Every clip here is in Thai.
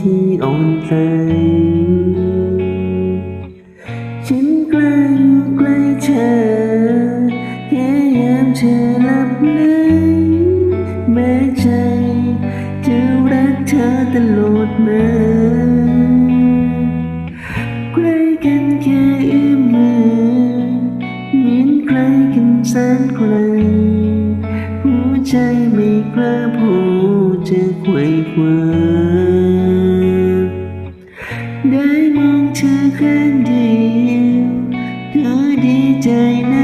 ที่อ่อนใจฉันใกล้อยู่ใกล้เธอแค่ยามเธอหลับไหลแม้ใจจะรักเธอตลอดมาใกล้กันแค่เอื้อมมือเหมือนใกล้กันแสนไกลหัวใจไม่กล้าพูดจะไขว่คว้า เธอข้งเดียวก็ดีใจนัก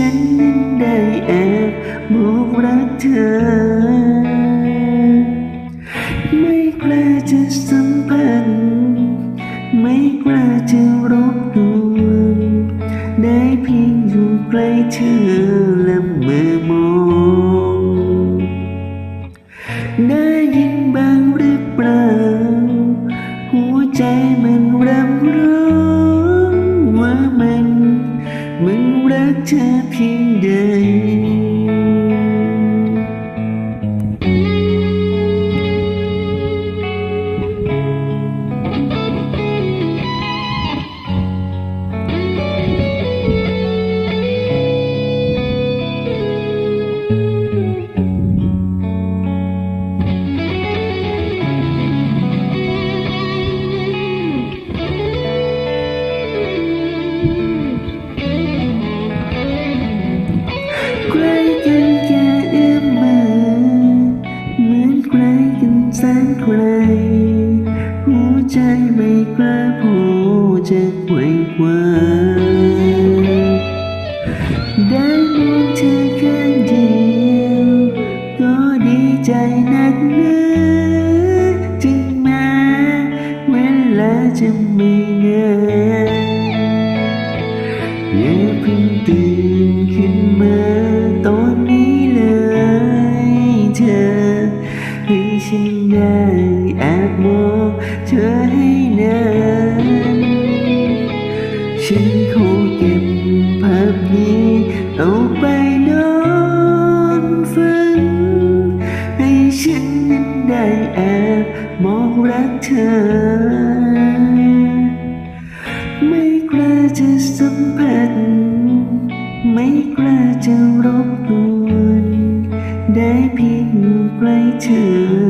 ฉันนั้นได้แอบบอกรักเธอ ไม่กล้าจะสัมพันธ์ไม่กล้าจะรบกวนได้เพียงอยู่ใกล้เธอและเมื่อมองได้ยินบาง รัก จะไขว่คว้าได้มองเธอข้างเดียวก็ดีใจนักหนาถึงม้เวลาจะไม่นานอย่าเพิ่งตื่นขึ้นมาตอนนี้เลยเธอให้ฉันได้ ฉันคงเก็บภาพนี้เอาไปนอนฝัน ให้ฉันนั้นได้แอบมองรักเธอ ไม่กล้าจะสัมผัส ไม่กล้าจะรบกวน ได้เพียงอยู่ใกล้เธอ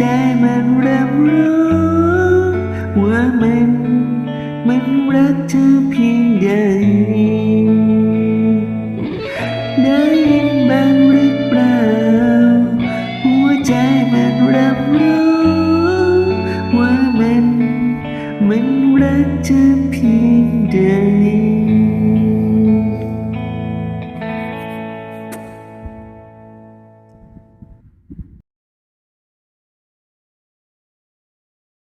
ใจมันรำร้องว่ามันมันรักเธอเพียงใดได้ยินบ้างหรือเปล่า หัวใจมันรับรู้ว่ามันมันรักเธอเพียงใด